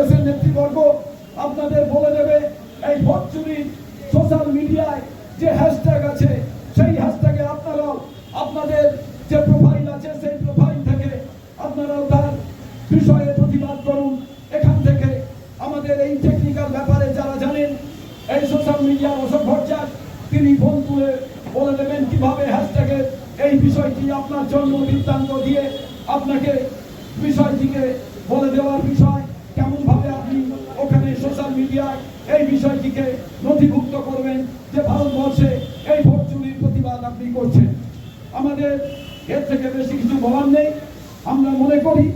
দেশের নেতৃবর্গ আপনাদের বলে দেবে, এই ভোট চুরি সোশ্যাল মিডিয়ায় যে হ্যাশট্যাগ আছে, সেই হ্যাশট্যাগে আপনারাও আপনাদের যে প্রোফাইল আছে, সেই প্রোফাইল থেকে আপনারাও তার বিষয়ে প্রতিবাদ করুন। এখান থেকে আমাদের এই টেকনিক্যাল ব্যাপারে যারা জানেন, এই সোশ্যাল মিডিয়া অশোক ভট্টাচার্য, তিনি ফোন তুলে বলে দেবেন কীভাবে হ্যাশট্যাগের এই বিষয়টি আপনার জন্য বৃত্তান্ত দিয়ে আপনাকে বিষয়টিকে বলে দেওয়ার বিষয় কেমন ভাবে আপনি ওখানে সোশ্যাল মিডিয়ায় এই বিষয়টিকে নথিভুক্ত করবেন যে ভারতবর্ষে এই ভোট চুরির প্রতিবাদ আপনি করছেন। আমাদের এর থেকে বেশি কিছু বলার নেই। আমরা মনে করি,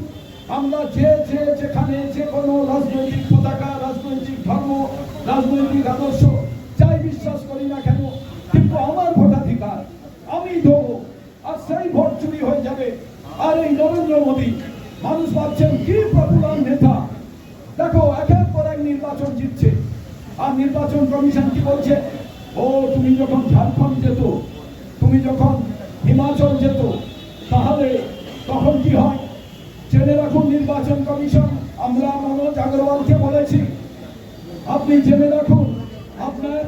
আমরা যে যে, যেখানে, যে কোনো রাজনৈতিক পতাকা, রাজনৈতিক ধর্ম, রাজনৈতিক আদর্শ, যাই বিশ্বাস করি না কেন, কিন্তু আমার ভোটাধিকার আমি দেবো। আর সেই ভোট চুরি হয়ে যাবে। আর এই নরেন্দ্র মোদী, মানুষ ভাবছেন কি পপুলার নেতা দেখো একের পর এক নির্বাচন জিতছে আর নির্বাচন কমিশন কি বলছে? ও, তুমি যখন ঝাড়খণ্ড যেত, তুমি যখন হিমাচল যেত, তাহলে তখন কি হয়? জেনে রাখুন নির্বাচন কমিশন, আমরা মনোজ আগরওয়ালকে বলেছি। আপনি জেনে রাখুন, আপনার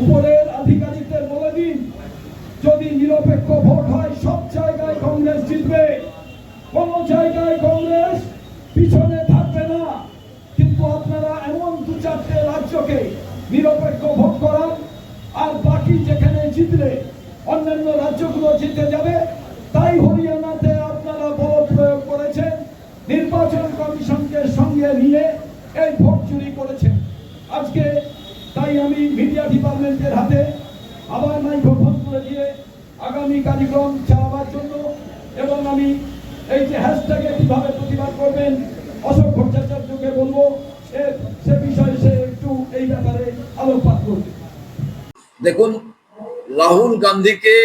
উপরের আধিকারিকদের বলে দিন, যদি নিরপেক্ষ ভোট হয়, সব জায়গায় কংগ্রেস জিতবে। কোন জায়গায় কংগ্রেস পিছনে থাকবে না কিন্তু আপনারা এমন দু রাজ্যকে নিরপেক্ষ ভোট করান আর বাকি যেখানে জিতলে অন্যান্য রাজ্যগুলো জিতে যাবে, তাই হরিয়ানাতে আপনারা বল প্রয়োগ করেছেন। নির্বাচন কমিশনকে সঙ্গে নিয়ে এই ভোট চুরি করেছেন। আজকে তাই আমি মিডিয়া ডিপার্টমেন্টের হাতে আবার মাইক্রোফোন তুলে দিয়ে আগামী কার্যক্রম চালাবার জন্য এবং আমি এই যে হ্যাশট্যাগে কীভাবে প্রতিবাদ করবেন অশোক ভট্টাচার্যকে বলব এ- সে বিষয়ে সে একটু এই ব্যাপারে আলোকপাত করবে দেখুন রাহুল গান্ধীকে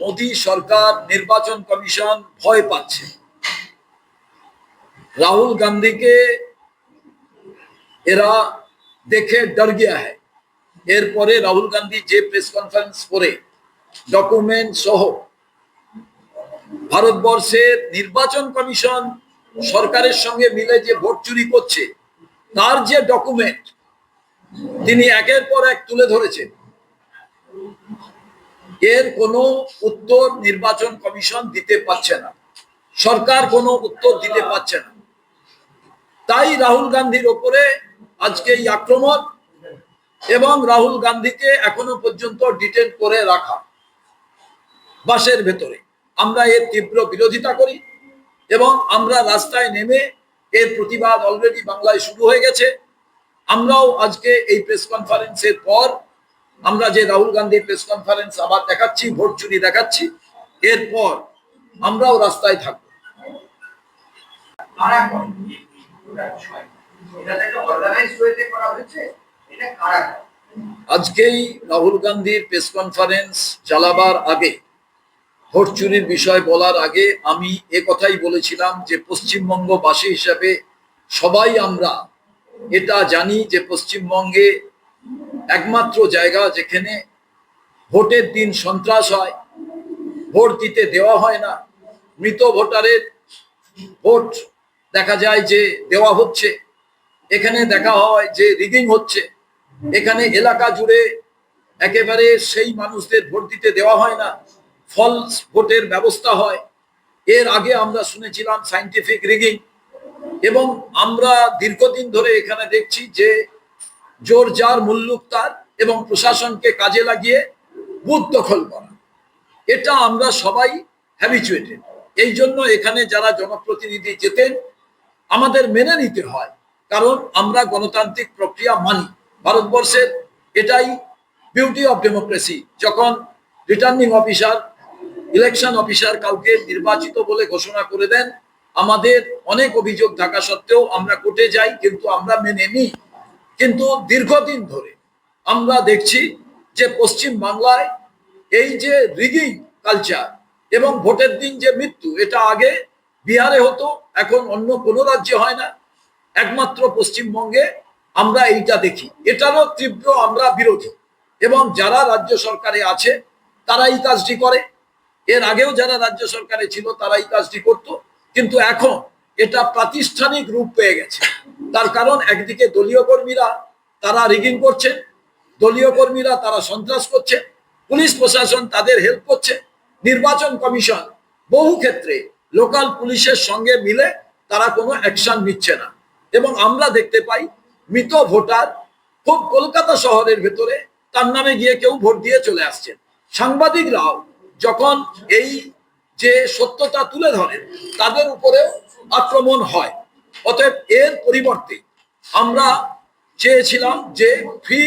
মোদী সরকার নির্বাচন কমিশন ভয় পাচ্ছে। রাহুল গান্ধীকে এরা দেখে ডর গিয়া হ্যায়। এরপরে রাহুল গান্ধী যে প্রেস কনফারেন্স করে, ডকুমেন্ট সহ ভারতবর্ষের নির্বাচন কমিশন সরকারের সঙ্গে মিলে যে ভোট চুরি করছে, তার যে ডকুমেন্ট, তিনি একের পর এক তুলে ধরেছেন। এর কোনো উত্তর নির্বাচন কমিশন দিতে পারছে না। সরকার কোনো উত্তর দিতে পারছে না। তাই রাহুল গান্ধীর ওপরে আজকে এই আক্রমণ এবং রাহুল গান্ধীকে এখনও পর্যন্ত ডিটেন করে রাখা বাসের ভেতরে। আমরা এর তীব্র বিরোধিতা করি এবং আমরা রাস্তায় নেমে এর প্রতিবাদ অলরেডি বাংলায় শুরু হয়ে গেছে। আমরাও আজকে এই প্রেস কনফারেন্সের পর আমরা যে রাহুল গান্ধীর প্রেস কনফারেন্স আবার দেখাচ্ছি ভোট চুরি দেখাচ্ছি এরপর আমরাও রাস্তায় থাকব। আজকেই রাহুল গান্ধীর প্রেস কনফারেন্স চালাবার আগে ভোট চুরির বিষয় বলার আগে আমি এ কথাই বলেছিলাম যে পশ্চিমবঙ্গবাসী হিসাবে সবাই আমরা এটা জানি যে পশ্চিমবঙ্গে একমাত্র জায়গা যেখানে ভোটের দিন সন্ত্রাস হয়, ভোট দিতে দেওয়া হয় না। মৃত ভোটারের ভোট দেখা যায় যে দেওয়া হচ্ছে, এখানে দেখা হয় যে রিগিং হচ্ছে। এখানে এলাকা জুড়ে একেবারে সেই মানুষদের ভোট দিতে দেওয়া হয় না ফলস ভোটের ব্যবস্থা হয়। এর আগে আমরা শুনেছিলাম সাইন্টিফিক রিগিং এবং আমরা দীর্ঘদিন ধরে এখানে দেখছি যে জোর যার মুল্লুক তার এবং প্রশাসনকে কাজে লাগিয়ে বুথ দখল করা। এটা আমরা সবাই হ্যাবিচুয়েটেড এই জন্য এখানে যারা জনপ্রতিনিধি যেতেন, আমাদের মেনে নিতে হয়। কারণ আমরা গণতান্ত্রিক প্রক্রিয়া মানি। ভারতবর্ষের এটাই বিউটি অফ ডেমোক্রেসি যখন রিটার্নিং অফিসার ইলেকশন অফিসার কাউকে নির্বাচিত বলে ঘোষণা করে দেন, আমাদের অনেক অভিযোগ থাকা সত্ত্বেও আমরা কোর্টে যাই, কিন্তু আমরা মেনে নিই। কিন্তু দীর্ঘদিন ধরে আমরা দেখছি যে পশ্চিম বাংলায় এই যে রিগিং কালচার এবং ভোটের দিন যে মৃত্যু, এটা আগে বিহারে হতো, এখন অন্য কোনো রাজ্যে হয় না। একমাত্র পশ্চিমবঙ্গে আমরা এইটা দেখি। এটারও তীব্র আমরা বিরোধী। এবং যারা রাজ্য সরকারে আছে তারা এই কাজটি করে। এর আগেও যারা রাজ্য সরকারে ছিল তারা এই কাজটি করত। কিন্তু এখন এটা প্রাতিষ্ঠানিক রূপ পেয়ে গেছে। তার কারণ একদিকে দলীয় কর্মীরা তারা রিগিং করছে, দলীয় কর্মীরা তারা সন্ত্রাস করছে, পুলিশ প্রশাসন তাদের হেল্প করছে, নির্বাচন কমিশন বহু ক্ষেত্রে লোকাল পুলিশের সঙ্গে মিলে তারা কোনো অ্যাকশন নিচ্ছে না। এবং আমরা দেখতে পাই মৃত ভোটার খুব কলকাতা শহরের ভেতরে তার নামে গিয়ে কেউ ভোট দিয়ে চলে আসছেন সাংবাদিকরাও যখন এই যে সত্যতা তুলে ধরেন, তাদের উপরেও আক্রমণ হয়। অতএব এর পরিবর্তে আমরা চেয়েছিলাম যে ফ্রি